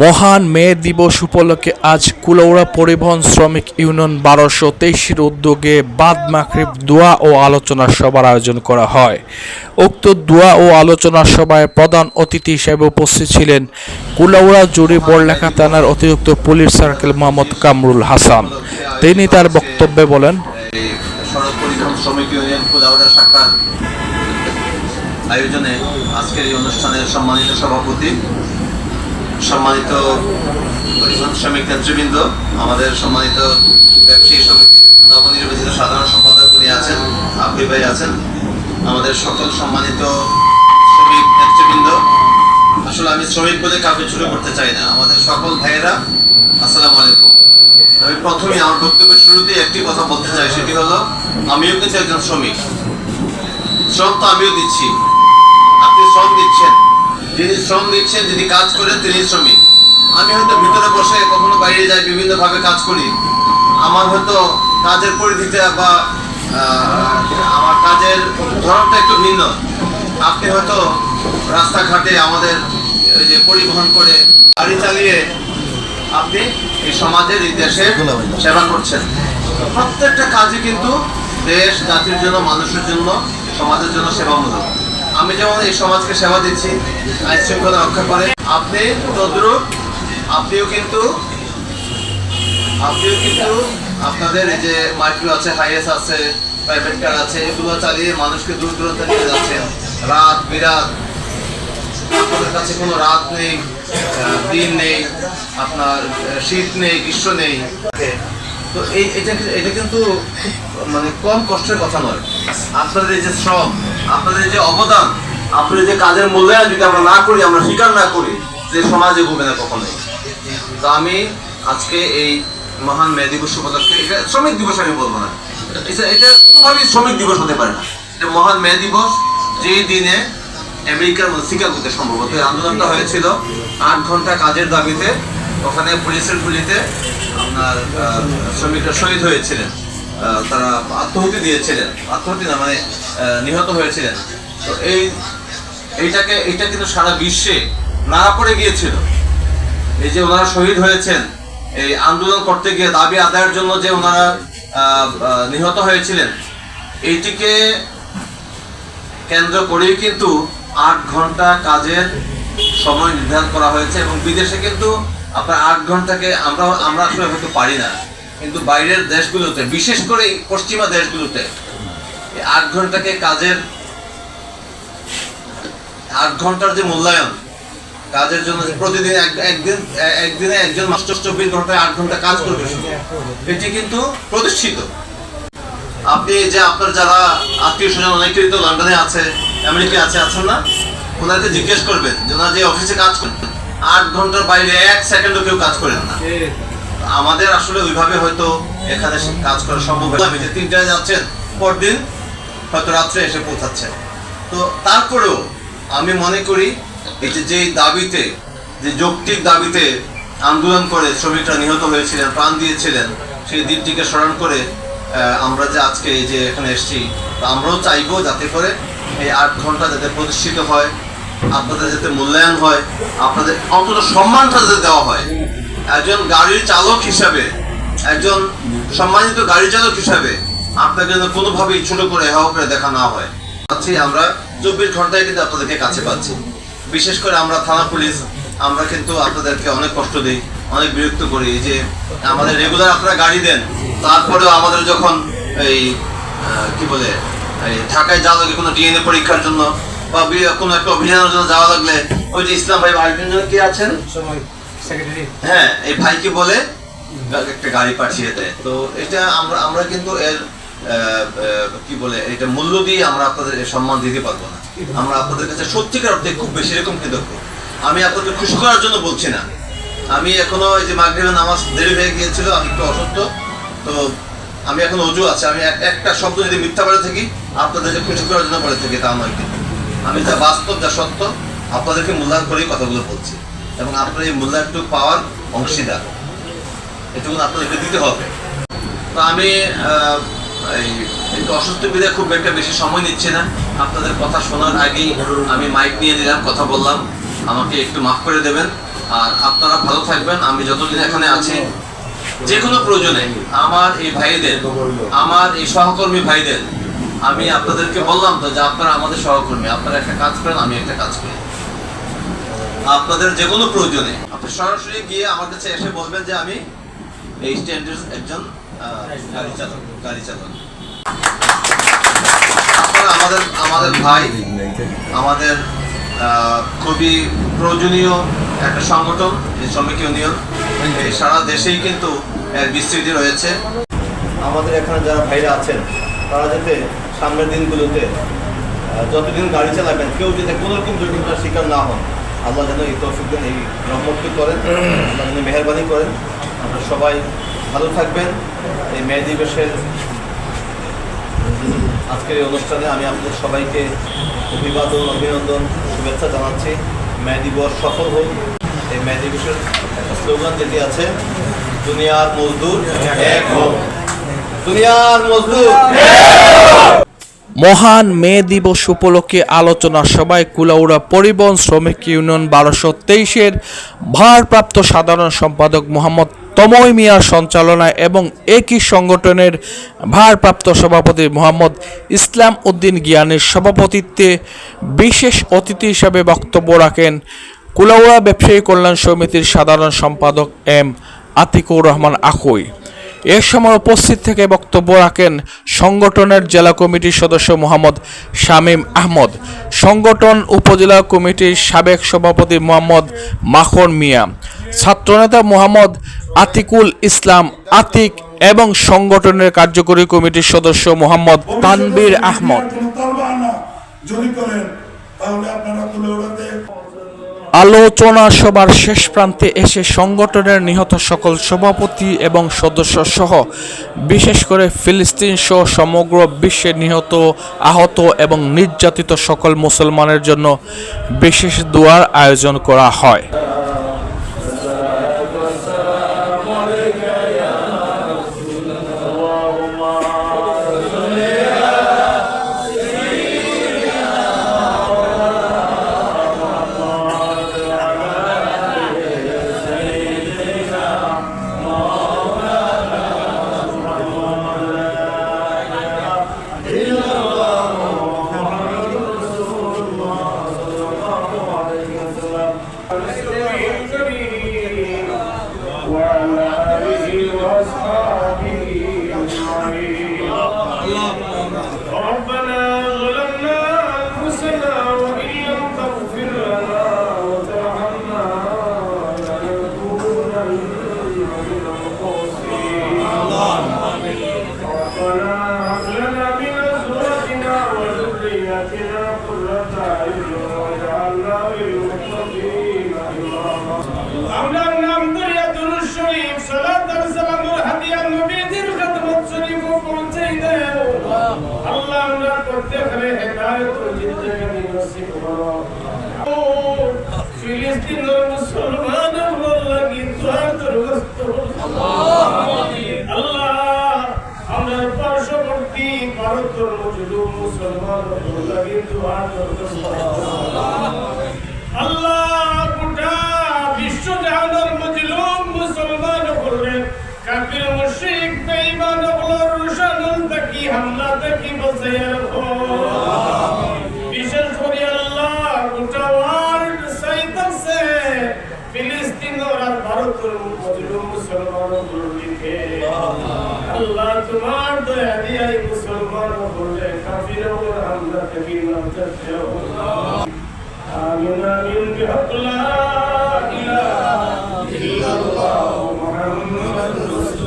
মহান মে দিবস উপলক্ষে আজ কুলৌড়া পরিবহন শ্রমিক ইউনিয়ন বারোশো তেইশের উদ্যোগে বাদ মাকরিব দোয়া ও আলোচনা সভার আয়োজন করা হয়। উক্ত দোয়া ও আলোচনা সভায় প্রধান অতিথি হিসেবে উপস্থিত ছিলেন কুলাউড়া জুড়ি বড়লেখা থানার অতিরিক্ত পুলিশ সার্কেল মোহাম্মদ কামরুল হাসান। তিনি তার বক্তব্যে বলেন আয়োজনে আজকের এই অনুষ্ঠানের সম্মানিত সভাপতি সম্মানিত পরিবহন শ্রমিক নেতৃবৃন্দ, আমাদের সম্মানিত ব্যবসায়ী সমিতির নবনির্বাচিত সাধারণ সম্পাদক উনি আছেন আব্দি ভাই আছেন, আমাদের সকল সম্মানিত শ্রমিক নেতৃবৃন্দ। আসলে আমি শ্রমিক বলে কাউকে শুরু করতে চাই না, আমাদের সকল ভাইয়েরা, আসসালামু আলাইকুম। আমি প্রথমে আমার বক্তব্যের শুরুতেই একটি কথা বলতে চাই, সেটি হলো, আমিও কিন্তু একজন শ্রমিক। শ্রম তো আমিও দিচ্ছি। আপনি শ্রম দিচ্ছেন। যিনি শ্রম দিচ্ছেন যিনি কাজ করেন, তিনি শ্রমিক। আমি হয়তো ভিতরে বসে কখনো বাইরে যাই বিভিন্ন ভাবে কাজ করি। আমার হয়তো কাজের পরিধিতে বা আমার কাজের ধরনটা একটু ভিন্ন। আপনি হয়তো রাস্তাঘাটে আমাদের যে পরিবহন করে গাড়ি চালিয়ে আপনি এই সমাজের, এই দেশের সেবা করছেন। প্রত্যেকটা কাজই কিন্তু দেশ, জাতির জন্য, মানুষের জন্য, সমাজের জন্য সেবামূলক। আমি যেমন এই সমাজকে সেবা দিচ্ছি, আইন শৃঙ্খলা রক্ষা করে, আপনি তদ্রুপ, আপনিও কিন্তু আপনিও কিন্তু আপনাদের এই যে মাইক্রো আছে হাইয়েস আছে, প্রাইভেট কার আছে, এগুলো চালিয়ে মানুষকে দূর দূরান্তে নিয়ে যাচ্ছেন। রাত বিরাত, আপনাদের কাছে কোনো রাত নেই দিন নেই, আপনার শীত নেই, গ্রীষ্ম নেই। তো এই, এটা এটা কিন্তু মানে কম কষ্টের কথা নয়। আপনাদের এই যে শ্রম আপনাদের যে অবদান, আপনাদের যে কাজের মূল্যায়ন যদি আমরা না করি, আমরা স্বীকার না করি যে সমাজে এগোবে না কখনোই। তো আমি আজকে এই মহান মে দিবস উপলক্ষে এটা শ্রমিক দিবস আমি বলব না। এটা এটা কোনোভাবেই শ্রমিক দিবস হতে পারে না। এটা মহান মে দিবস, যেই দিনে আমেরিকার শিকাগোতে সম্ভবত আন্দোলনটা হয়েছিল। আট ঘণ্টা কাজের দাবিতে, ওখানে পুলিশের গুলিতে আপনার শ্রমিকরা শহীদ হয়েছিলেন। তারা আত্মহতি দিয়েছিলেন। আত্মহতি না মানে নিহত হয়েছিলেন। তো এই, এইটাকে এটা কিন্তু সারা বিশ্বে নাড়া পড়ে গিয়েছিল। এই যে ওনারা শহীদ হয়েছেন, এই আন্দোলন করতে গিয়ে দাবি আদায়ের জন্য যে ওনারা নিহত হয়েছিলেন, এইটিকে কেন্দ্র করেই কিন্তু আট ঘণ্টা কাজের সময় নির্ধারণ করা হয়েছে এবং বিদেশে কিন্তু আপনার আট ঘন্টাকে আমরা আমরা আসলে হয়তো পারি না। কিন্তু বাইরের দেশগুলোতে, বিশেষ করে পশ্চিমা দেশগুলোতে আট ঘন্টাকে কাজের, আট ঘণ্টার যে মূল্যায়ন, কাজের জন্য প্রতিদিন একদিন, একদিনে একজন মাস্টার চব্বিশ ঘন্টায় আট ঘণ্টা কাজ করবে এটি কিন্তু প্রতিষ্ঠিত। আপনি যে আপনার যারা আত্মীয় স্বজন অনেকেই তো লন্ডনে আছে, আমেরিকায় আছে, আছেন না? ওনাকে জিজ্ঞেস করবেন যে যে অফিসে কাজ করেন, আট ঘণ্টার বাইরে এক সেকেন্ডও কেউ কাজ করেন না। আমাদের আসলে ওইভাবে হয়তো এখানে কাজ করা সম্ভব না। যে তিনটায় যাচ্ছেন, পরদিন হয়তো রাত্রে এসে পৌঁছাচ্ছেন তো তারপরেও আমি মনে করি, এই যে দাবিতে, যে যৌক্তিক দাবিতে আন্দোলন করে শ্রমিকরা নিহত হয়েছিলেন, প্রাণ দিয়েছিলেন, সেই দিনটিকে স্মরণ করে আমরা যে আজকে এই যে এখানে এসেছি আমরাও চাইব যাতে করে এই আট ঘণ্টা যাতে প্রতিষ্ঠিত হয়, আপনাদের যাতে মূল্যায়ন হয়, আপনাদের অন্তত সম্মানটা যাতে দেওয়া হয় একজন গাড়ির চালক হিসাবে, একজন সম্মানিত গাড়ি চালক হিসাবে আপনাকে যেন কোনোভাবেই ছোট করে হাও করে দেখা না হয়। পাচ্ছি আমরা চব্বিশ ঘন্টায় কিন্তু আপনাদেরকে কাছে পাচ্ছি। বিশেষ করে আমরা থানা পুলিশ, আমরা কিন্তু আপনাদেরকে অনেক কষ্ট দিই, অনেক বিরক্ত করি যে আমাদের রেগুলার আপনারা গাড়ি দেন, তারপরেও আমাদের যখন এই কি বলে, এই ঢাকায় যাওয়া লাগে কোনো ডিএনএ পরীক্ষার জন্য বা কোনো একটা অভিযানের জন্য যাওয়া লাগলে, ওই যে ইসলাম ভাই আরেকজন জন কি আছেন? হ্যাঁ এই ভাইকে বলে একটা গাড়ি পাঠিয়ে দেয়। তো এটা আমরা আমরা কিন্তু এর কি বলে, এটা মূল্য দিয়ে আমরা আপনাদের সম্মান দিতে পারব না। আমরা আপনাদের কাছে সত্যিকার অর্থে খুব বেশি রকম কৃতজ্ঞ। আমি আপনাদের খুশি করার জন্য বলছি না। আমি এখনও এই যে মাগরিবের নামাজ দেরি হয়ে গিয়েছিল, আমি একটু অসুস্থ। তো আমি এখন অজু আছে। আমি একটা শব্দ যদি মিথ্যা বলে থাকি, আপনাদের খুশি করার জন্য বলে থাকি, তা নয় কিন্তু। আমি যা বাস্তব, যা সত্য, আপনাদেরকে মূল্যায়ন করেই কথাগুলো বলছি। এবং আপনার এই মূল্যায়নটুকু পাওয়ার অংশীদার। এটুকু আপনাদেরকে দিতে হবে। তো আমি এই অসুস্থ বিধায় খুব একটা বেশি সময় নিচ্ছে না। আপনাদের কথা শোনার আগেই আমি মাইক নিয়ে নিলাম, কথা বললাম। আমাকে একটু মাফ করে দেবেন। আর আপনারা ভালো থাকবেন। আমি যতদিন এখানে আছি, যে কোনো প্রয়োজনে আমার এই ভাইদের, আমার এই সহকর্মী ভাইদের, আমি আপনাদেরকে বললাম তো যে আপনারা আমাদের সহকর্মী। আপনারা একটা কাজ করেন, আমি একটা কাজ করি। আপনাদের যে কোনো প্রয়োজনে। আপনি সরাসরি গিয়ে আমার কাছে এসে বলবেন যে আমি এই স্ট্যান্ডের একজন গাড়ি চালক গাড়ি চালক। আমাদের আমাদের ভাই, আমাদের খুবই প্রয়োজনীয় একটা সংগঠন শ্রমিক ইউনিয়ন। এই সারা দেশেই কিন্তু এর বিস্তৃতি রয়েছে। আমাদের এখানে যারা ভাইরা আছেন, তারা যাতে সামনের দিনগুলোতে যতদিন গাড়ি চালাবেন, কেউ যাতে কোনো রকম দুর্ঘটনার শিকার না হন আল্লাহ যেন এই তৌফিক দেন, এই রহমতকে করেন, আল্লাহ যেন মেহরবানি করেন। আমরা সবাই ভালো থাকবেন। এই মে দিবসের আজকের এই অনুষ্ঠানে আমি আপনাদের সবাইকে অভিবাদন, অভিনন্দন, শুভেচ্ছা জানাচ্ছি। মে দিবস সফল হোক। এই মে দিবসের একটা স্লোগান যেটি আছে, দুনিয়ার মজদুর এক হোক। দুনিয়ার মজদুর মহান মে দিবস উপলক্ষে আলোচনা সভায় কুলাউড়া পরিবহন শ্রমিক ইউনিয়ন বারোশো তেইশের ভারপ্রাপ্ত সাধারণ সম্পাদক মোহাম্মদ তময় মিয়ার সঞ্চালনায় এবং একই সংগঠনের ভারপ্রাপ্ত সভাপতি মোহাম্মদ ইসলাম উদ্দিন জ্ঞানের সভাপতিত্বে বিশেষ অতিথি হিসাবে বক্তব্য রাখেন কুলাউড়া ব্যবসায়ী কল্যাণ সমিতির সাধারণ সম্পাদক এম আতিকুর রহমান আকুই এ সময় উপস্থিত থেকে বক্তব্য রাখেন সংগঠনের জেলা কমিটির সদস্য মোহাম্মদ শামীম আহমদ, সংগঠন উপজেলা কমিটির সাবেক সভাপতি মোহাম্মদ মাখন মিয়া, ছাত্রনেতা মোহাম্মদ আতিকুল ইসলাম আতিক এবং সংগঠনের কার্যকরী কমিটির সদস্য মোহাম্মদ তানবীর আহমদ। যদি করেন, তাহলে আপনারা তুলে আলোচনা সভার শেষ প্রান্তে এসে সংগঠনের নিহত সকল সভাপতি এবং সদস্য সহ বিশেষ করে ফিলিস্তিন সহ সমগ্র বিশ্বে নিহত, আহত এবং নির্যাতিত সকল মুসলমানের জন্য বিশেষ দোয়ার আয়োজন করা হয়। মাওলার নাম করিয়া দুরুদ শরীফ সালাত আর সালামুর হাদিয়া নবীজির খিদমত শরীফ পৌঁছাই দেন আল্লাহ আমরা করতে পারে হেদায়েত ও জিন্দেগি নসিব করো। ফিলিস্তিনের মুসলমান, আল্লাহ কি দোয়া দরখাস্ত আল্লাহ আমাদের পার্শ্ববর্তী ভারতের মুসলমান, আল্লাহ কি দোয়া দরখাস্ত আল্লাহ তোমার দয়া দিয়ে এই মুসলমান করলে কাফির ওগুলোর হামলা তাকি বাঁচাতে آمين آمين بحق لا إله إلا الله محمد